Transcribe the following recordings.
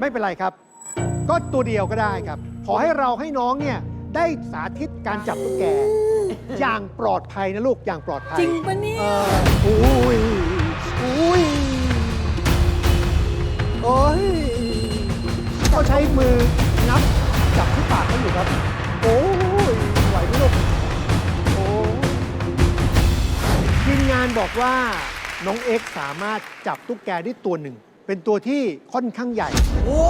ไม่เป็นไรครับ ก็ตัวเดียวก็ได้ครับ ขอให้เราให้น้องเนี่ยได้สาธิตการจับตุ๊กแก อย่างปลอดภัยนะลูกอย่างปลอดภัยจริงปะเนี่ย เอออุ้ยอุ้ยโอ้ยก็ใช้มือนับจับที่ปากเขาอยู่ครับ โอ้ยไหวไหมลูกโอ้ทีมงานบอกว่าน้องเอ็กซ์สามารถจับตุ๊กแกได้ตัวหนึ่ง เป็นตัวที่ค่อนข้างใหญ่โอ้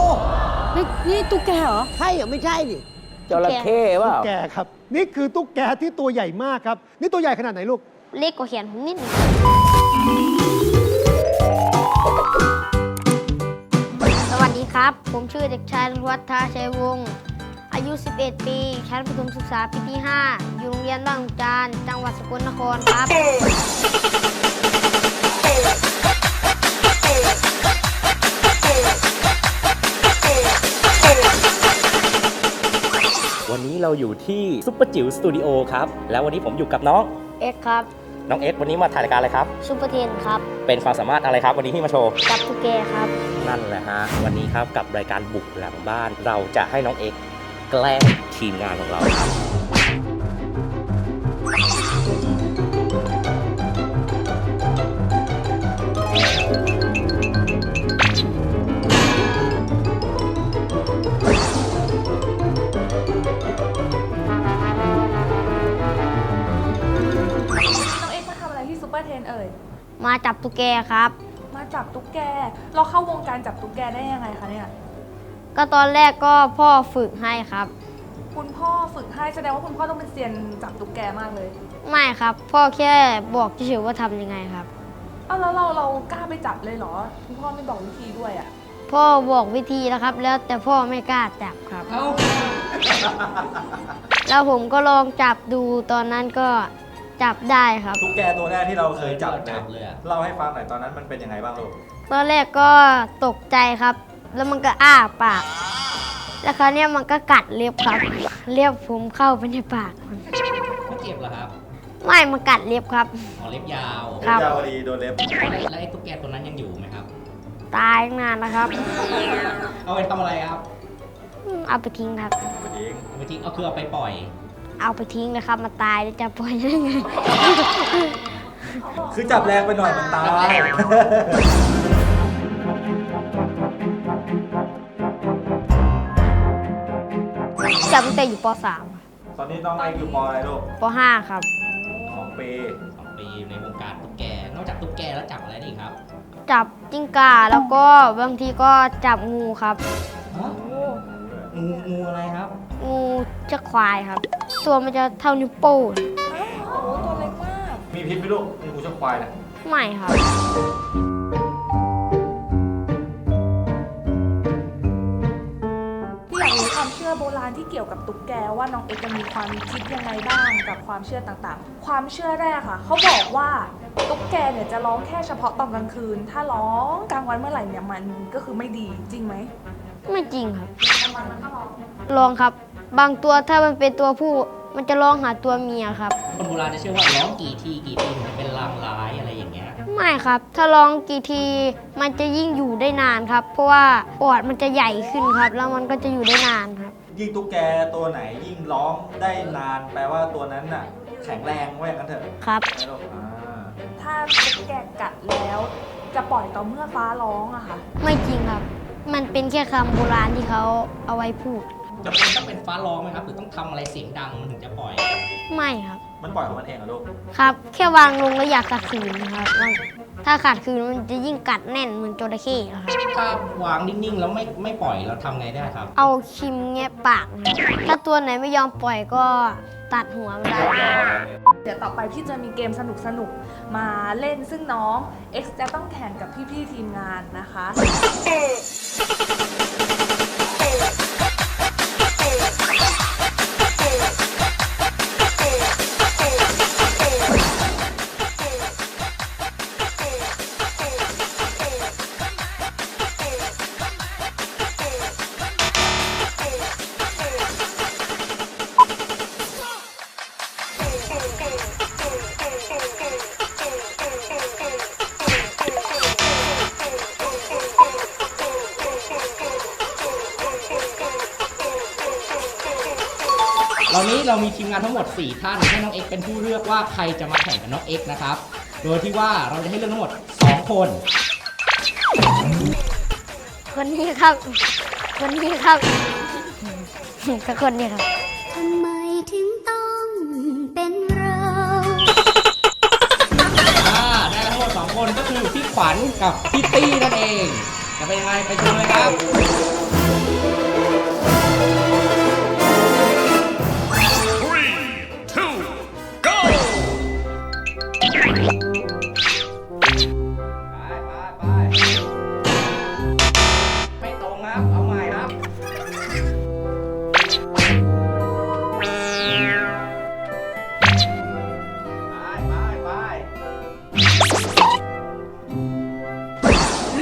นี่นี่ตุ๊กแกเหรอ ใช่เหรอไม่ใช่ดิจระเข้เปล่าตุ๊กแกครับ นี่คือตุ๊กแกที่ตัวใหญ่มากครับ นี่ตัวใหญ่ขนาดไหนลูก เล็กกว่าแขนผมนิดหนึงสวัสดีครับ ผมชื่อเด็กชายนวัฒน์ทาชัยวงศ์ อายุ 11 ปี ชั้นประถมศึกษาปีที่ 5 อยู่โรงเรียนบ้านจาน จังหวัดสกลนครครับ อยู่ที่ซุปเปอร์จิ๋วสตูดิโอครับ แล้ววันนี้ผมอยู่กับน้อง เอ็กครับ น้องเอ็กซ์วันนี้มาถ่ายรายการอะไรครับ ซูเปอร์เทนครับเป็นความสามารถอะไรครับ วันนี้ที่มาโชว์จับตุ๊กแกครับ นั่นแหละฮะวันนี้ครับกับรายการบุกหลังบ้าน เราจะให้น้องเอ็กซ์แกล้งทีมงานของเราครับ เปอร์เทนเอ่ย มาจับตุ๊กแกครับ มาจับตุ๊กแก เราเข้าวงการจับตุ๊กแกได้ยังไงคะเนี่ย ก็ตอนแรกก็พ่อฝึกให้ครับ คุณพ่อฝึกให้แสดงว่าคุณพ่อต้องเป็นเซียนจับตุ๊กแกมากเลย ไม่ครับ พ่อแค่บอกเฉยๆว่าทำยังไงครับ เอาแล้วเราเรากล้าไปจับเลยเหรอ คุณพ่อไม่บอกวิธีด้วยอะ่ะ พ่อบอกวิธีแล้วครับ แล้วแต่พ่อไม่กล้าจับครับเอาแล้วผมก็ลองจับดูตอนนั้นก็ จับได้ครับ ตุ๊กแกตัวแรกที่เราเคยจับจับเลยอะ เล่าให้ฟังหน่อยตอนนั้นมันเป็นยังไงบ้างลูกตอนแรกก็ตกใจครับ แล้วมันก็อ้าปาก แล้วคราวเนี้ยมันก็กัดเล็บครับ เล็บผมเข้าไปในปากมันไม่เจ็บเหรอครับไม่มันกัดเล็บครับ อ๋อเล็บยาว ครับยาวพอดีโดนเล็บ แล้วไอ้ตุ๊กแกตัวนั้นยังอยู่ไหมครับ ตายตั้งนานแล้วครับเอาไปทำอะไรครับอืมเอาไปทิ้งครับ ไปทิ้งเอาไปทิ้งเอาคือเอาไปปล่อย เอาไปทิ้งเลยครับมาตายแล้วจะปล่อยได้ไง คือจับแรงไปหน่อยมันตายจับตั้งแต่อยู่ป .3 ตอนนี้น้องเอ็กซ์อยู่ปอะไรลูกป .5 ครับสองปีสองปีในวงการตุ๊กแก นอกจากตุ๊กแกแล้วจับอะไรได้อีกครับจับจิ้งก่าแล้วก็บางทีก็จับงูครับฮะงูงูอะไรครับ งูจะควายครับ ตัวมันจะเท่านิ้วโป้งโอ้โหตัวเล็กมาก มีพิษไหมลูกงูชักควายนะไม่ครับ พี่อยากรู้ความเชื่อโบราณที่เกี่ยวกับตุ๊กแกว่าน้องเอ็กซ์จะมีความคิดยังไงบ้างกับความเชื่อต่างๆ ความเชื่อแรกค่ะเขาบอกว่าตุ๊กแกเนี่ยจะร้องแค่เฉพาะตอนกลางคืน ถ้าร้องกลางวันเมื่อไหร่เนี่ยมันก็คือไม่ดีจริงไหมไม่จริงครับ ลองครับ บางตัวถ้ามันเป็นตัวผู้มันจะร้องหาตัวเมียครับ คนโบราณจะเชื่อว่าร้องกี่ทีกี่ทีถึงจะเป็นลางร้ายอะไรอย่างเงี้ย ไม่ครับ ถ้าร้องกี่ทีมันจะยิ่งอยู่ได้นานครับ เพราะว่าปอดมันจะใหญ่ขึ้นครับ แล้วมันก็จะอยู่ได้นานครับ ยิ่งตุ๊กแกตัวไหนยิ่งร้องได้นาน แปลว่าตัวนั้นน่ะ แข็งแรงไว้อย่างนั้นเถอะครับใช่ลูกอ่าถ้าตุ๊กแกกัดแล้ว จะปล่อยต่อเมื่อฟ้าร้องอะค่ะ ไม่จริงครับ มันเป็นแค่คำโบราณที่เขาเอาไว้พูด จะเป็นต้องเป็น ฟ้าร้องไหมครับหรือต้องทำอะไรเสียงดังมันถึงจะปล่อย ไม่ครับ มันปล่อยของมันเองเหรอลูก ครับ แค่วางลงแล้วอยากขัดขืนนะครับมันถ้าขัดขืนมันจะยิ่งกัดแน่นเหมือนจระเข้นะครับถ้าวางนิ่งๆ แล้วไม่ไม่ปล่อยเราทำไงได้ครับ เอาคิมแงะปากนะครับถ้าตัวไหนไม่ยอมปล่อยก็ตัดหัวมันได้เดี๋ยวต่อไปพี่จะมีเกมสนุกๆ มาเล่นซึ่งน้อง X จะต้องแข่งกับพี่ๆทีมงานนะคะ นี้เรามีทีมงานทั้งหมด 4 ท่านให้น้องเอ็กซ์เป็นผู้เลือกว่าใครจะมาแข่งกับน้องเอ็กซ์นะครับ โดยที่ว่าเราจะให้เลือกทั้งหมด 2 คน คนนี้ครับ คนนี้ครับกับคนนี้ครับ ทำไมถึงต้องเป็นเรา อ่าได้ทั้งหมด 2 คนก็คือพี่ขวัญกับพี่ตี้นั่นเอง จะเป็นยังไงไปชมเลยครับ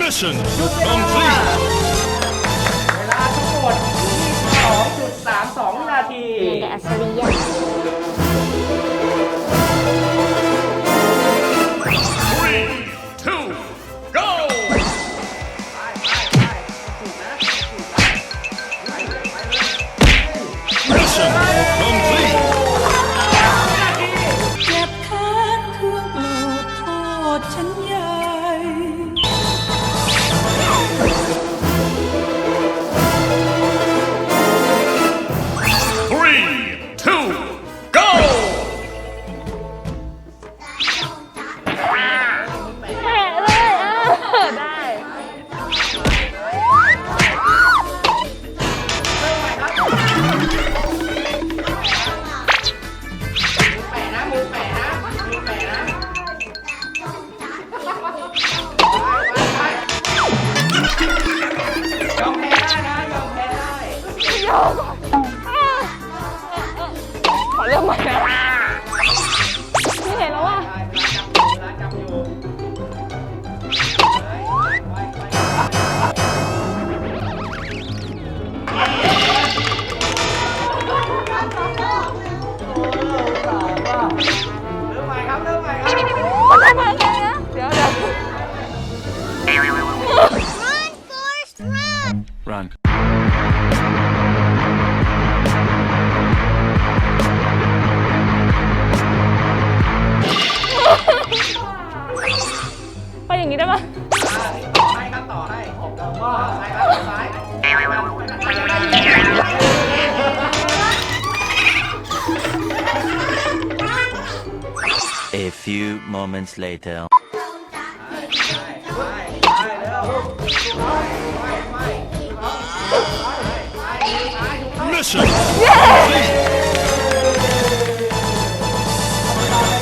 Mission หยุดเวลา complete. เวลาทั้งหมด22.32วินาที แต่อัศริยะ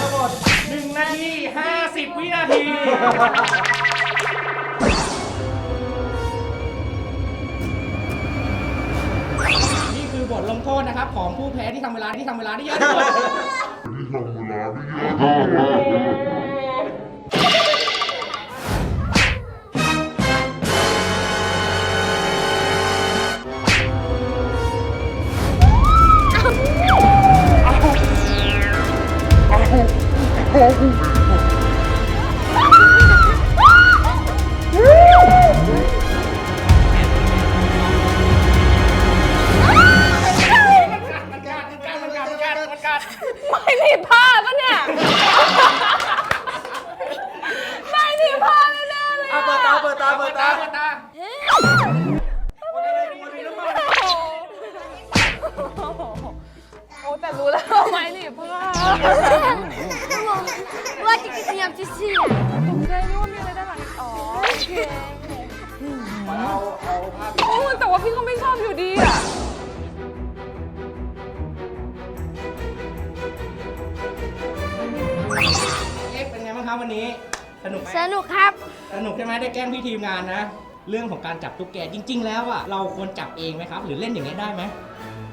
ทั้งหมดหนึ่งนาทีห้าสิบวินาที นี่คือบทลงโทษนะครับ ของผู้แพ้ที่ทำเวลาที่ทำเวลาได้เยอะที่สุดไม่ เอาเอาภาพโอ้แต่ว่าพี่ก็ไม่ชอบอยู่ดีอะ เอ็กซ์เป็นไงบ้างครับวันนี้ สนุกไหมสนุกครับ สนุกใช่ไหมได้แกล้งพี่ทีมงานนะ เรื่องของการจับตุ๊กแกจริง ๆ แล้วอะเราควรจับเองไหมครับ หรือเล่นอย่างนี้ยได้ไหม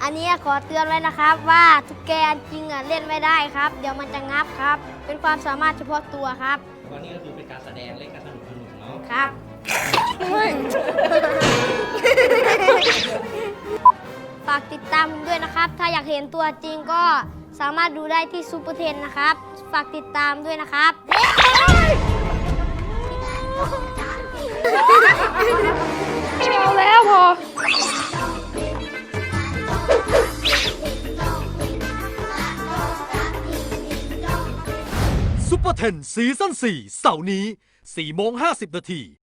อันนี้ขอเตือนไว้นะครับว่าทุกแกจริงอะเล่นไม่ได้ครับ เดี๋ยวมันจะงับครับ เป็นความสามารถเฉพาะตัวครับ ก็นี่ก็คือเป็นการแสดงเล่นกันสนุกสนุกๆเนาะ ครับ ฝากติดตามด้วยนะครับ ถ้าอยากเห็นตัวจริงก็สามารถดูได้ที่ซูเปอร์เทนนะครับ ฝากติดตามด้วยนะครับเอาแล้วพอซูเปอร์เทนซีซั่น4เสาร์นี้4โมง50นาที